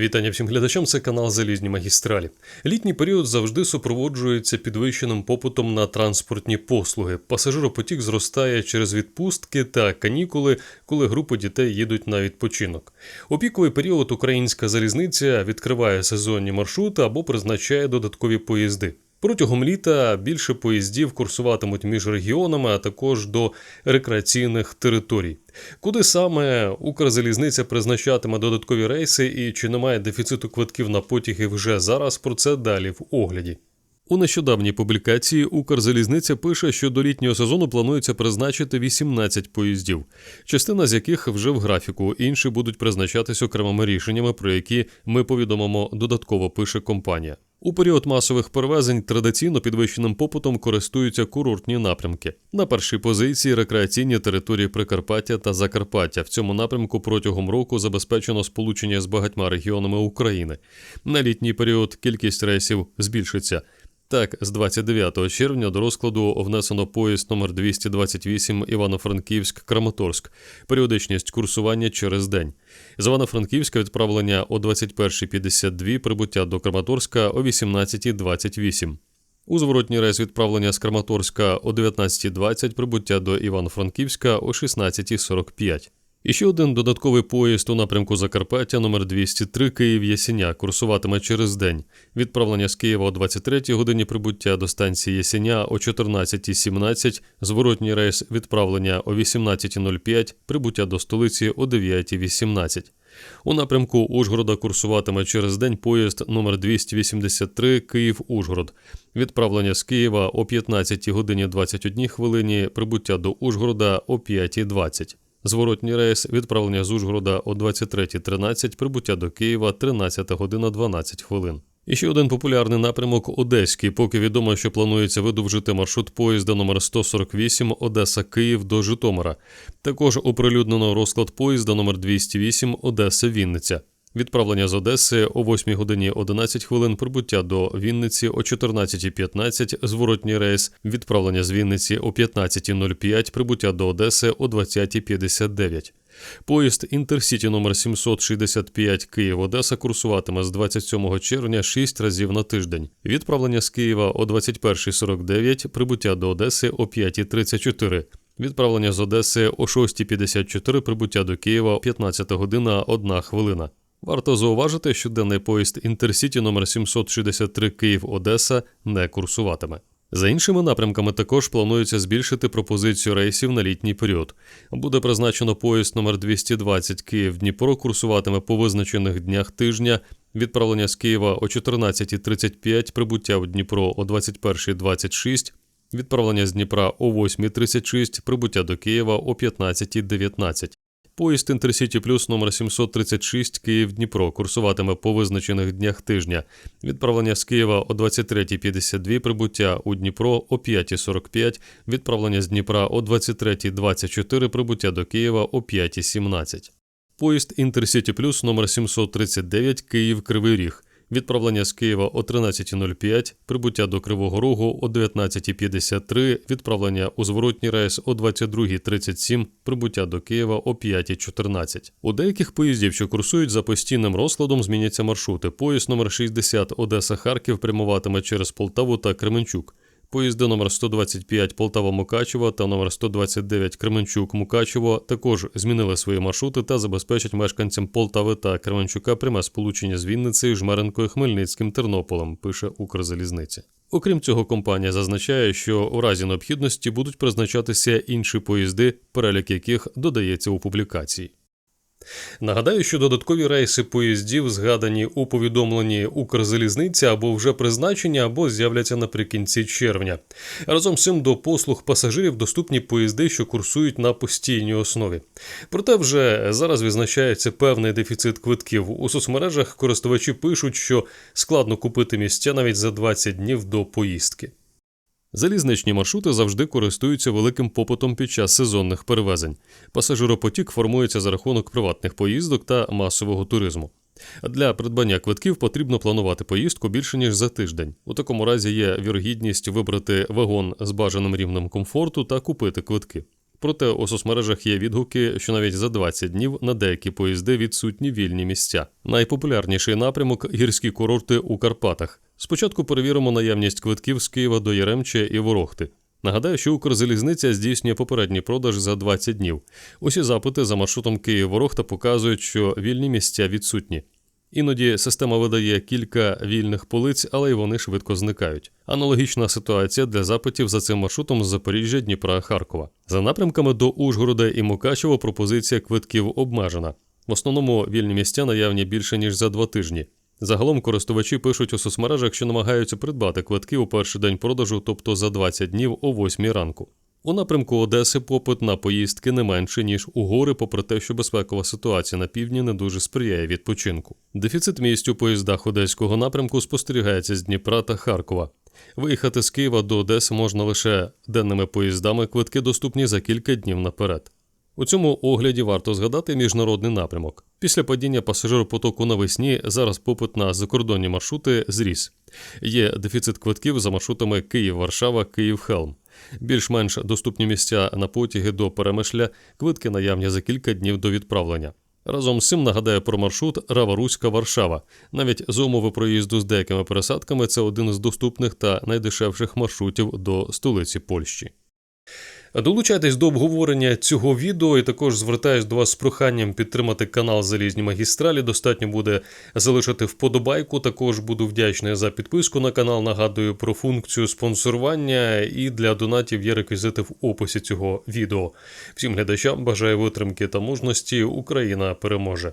Вітання всім глядачам, це канал Залізні магістралі. Літній період завжди супроводжується підвищеним попитом на транспортні послуги. Пасажиропотік зростає через відпустки та канікули, коли групи дітей їдуть на відпочинок. У піковий період українська залізниця відкриває сезонні маршрути або призначає додаткові поїзди. Протягом літа більше поїздів курсуватимуть між регіонами, а також до рекреаційних територій. Куди саме Укрзалізниця призначатиме додаткові рейси і чи немає дефіциту квитків на потяги вже зараз? Про це далі в огляді. У нещодавній публікації Укрзалізниця пише, що до літнього сезону планується призначити 18 поїздів, частина з яких вже в графіку, інші будуть призначатись окремими рішеннями, про які ми повідомимо додатково. Пише компанія. У період масових перевезень традиційно підвищеним попитом користуються курортні напрямки. На першій позиції рекреаційні території Прикарпаття та Закарпаття. В цьому напрямку протягом року забезпечено сполучення з багатьма регіонами України. На літній період кількість рейсів збільшиться. Так, з 29 червня до розкладу внесено поїзд номер 228 Івано-Франківськ-Краматорськ, періодичність курсування через день. З Івано-Франківська відправлення о 21.52, прибуття до Краматорська о 18.28. У зворотній рейс відправлення з Краматорська о 19.20, прибуття до Івано-Франківська о 16.45. І ще один додатковий поїзд у напрямку Закарпаття номер 203 Київ Ясеня курсуватиме через день. Відправлення з Києва о 23 годині прибуття до станції Ясеня о 14.17, зворотній рейс відправлення о 18.05, прибуття до столиці о 9.18. У напрямку Ужгорода курсуватиме через день поїзд номер 283 Київ-Ужгород. Відправлення з Києва о 15 годині 21 хвилині, прибуття до Ужгорода о 5.20. Зворотній рейс відправлення з Ужгорода о 23.13, прибуття до Києва 13 година 12 хвилин. І ще один популярний напрямок Одеський. Поки відомо, що планується видовжити маршрут поїзда номер 148 Одеса Київ до Житомира. Також оприлюднено розклад поїзда номер 208 Одеса Вінниця. Відправлення з Одеси о 8 годині 11 хвилин, прибуття до Вінниці о 14.15, зворотній рейс, відправлення з Вінниці о 15.05, прибуття до Одеси о 20.59. Поїзд Інтерсіті номер 765 Київ-Одеса курсуватиме з 27 червня 6 разів на тиждень. Відправлення з Києва о 21.49, прибуття до Одеси о 5.34. Відправлення з Одеси о 6.54, прибуття до Києва 15 година 1 хвилина. Варто зауважити, що денний поїзд Інтерсіті номер 763 Київ-Одеса не курсуватиме. За іншими напрямками також планується збільшити пропозицію рейсів на літній період. Буде призначено поїзд номер 220 Київ-Дніпро курсуватиме по визначених днях тижня. Відправлення з Києва о 14.35, прибуття в Дніпро о 21.26, відправлення з Дніпра о 8.36, прибуття до Києва о 15.19. Поїзд Інтерсіті Плюс номер 736 Київ-Дніпро курсуватиме по визначених днях тижня. Відправлення з Києва о 23.52, прибуття у Дніпро о 5.45, відправлення з Дніпра о 23.24, прибуття до Києва о 5.17. Поїзд Інтерсіті Плюс номер 739 Київ-Кривий Ріг. Відправлення з Києва о 13.05, прибуття до Кривого Рогу о 19.53, відправлення у зворотній рейс о 22.37, прибуття до Києва о 5.14. У деяких поїздів, що курсують за постійним розкладом, зміняться маршрути. Поїзд номер 60 Одеса-Харків прямуватиме через Полтаву та Кременчук. Поїзди номер 125 Полтава-Мукачево та номер 129 Кременчук-Мукачево також змінили свої маршрути та забезпечать мешканцям Полтави та Кременчука пряме сполучення з Вінницею, Жмеренкою, Хмельницьким, Тернополем, пише Укрзалізниця. Окрім цього, компанія зазначає, що у разі необхідності будуть призначатися інші поїзди, перелік яких додається у публікації. Нагадаю, що додаткові рейси поїздів згадані у повідомленні Укрзалізниці або вже призначені, або з'являться наприкінці червня. Разом з цим до послуг пасажирів доступні поїзди, що курсують на постійній основі. Проте вже зараз відзначається певний дефіцит квитків. У соцмережах користувачі пишуть, що складно купити місця навіть за 20 днів до поїздки. Залізничні маршрути завжди користуються великим попитом під час сезонних перевезень. Пасажиропотік формується за рахунок приватних поїздок та масового туризму. Для придбання квитків потрібно планувати поїздку більше ніж за тиждень. У такому разі є вірогідність вибрати вагон з бажаним рівнем комфорту та купити квитки. Проте у соцмережах є відгуки, що навіть за 20 днів на деякі поїзди відсутні вільні місця. Найпопулярніший напрямок гірські курорти у Карпатах. Спочатку перевіримо наявність квитків з Києва до Яремче і Ворохти. Нагадаю, що Укрзалізниця здійснює попередній продаж за 20 днів. Усі запити за маршрутом Київ-Ворохта показують, що вільні місця відсутні. Іноді система видає кілька вільних полиць, але й вони швидко зникають. Аналогічна ситуація для запитів за цим маршрутом з Запоріжжя, Дніпра, Харкова. За напрямками до Ужгорода і Мукачева пропозиція квитків обмежена. В основному вільні місця наявні більше ніж за два тижні. Загалом користувачі пишуть у соцмережах, що намагаються придбати квитки у перший день продажу, тобто за 20 днів о 8 ранку. У напрямку Одеси попит на поїздки не менше, ніж у гори, попри те, що безпекова ситуація на півдні не дуже сприяє відпочинку. Дефіцит місць у поїздах одеського напрямку спостерігається з Дніпра та Харкова. Виїхати з Києва до Одеси можна лише денними поїздами, квитки доступні за кілька днів наперед. У цьому огляді варто згадати міжнародний напрямок. Після падіння пасажиропотоку навесні зараз попит на закордонні маршрути зріс. Є дефіцит квитків за маршрутами Київ-Варшава, Київ-Хелм. Більш-менш доступні місця на потяги до Перемишля, квитки наявні за кілька днів до відправлення. Разом з цим нагадаю про маршрут Рава-Руська Варшава. Навіть з умови проїзду з деякими пересадками це один з доступних та найдешевших маршрутів до столиці Польщі. Долучайтесь до обговорення цього відео і також звертаюсь до вас з проханням підтримати канал Залізні магістралі. Достатньо буде залишити вподобайку. Також буду вдячний за підписку на канал. Нагадую про функцію спонсорування і для донатів є реквізити в описі цього відео. Всім глядачам бажаю витримки та мужності. Україна переможе.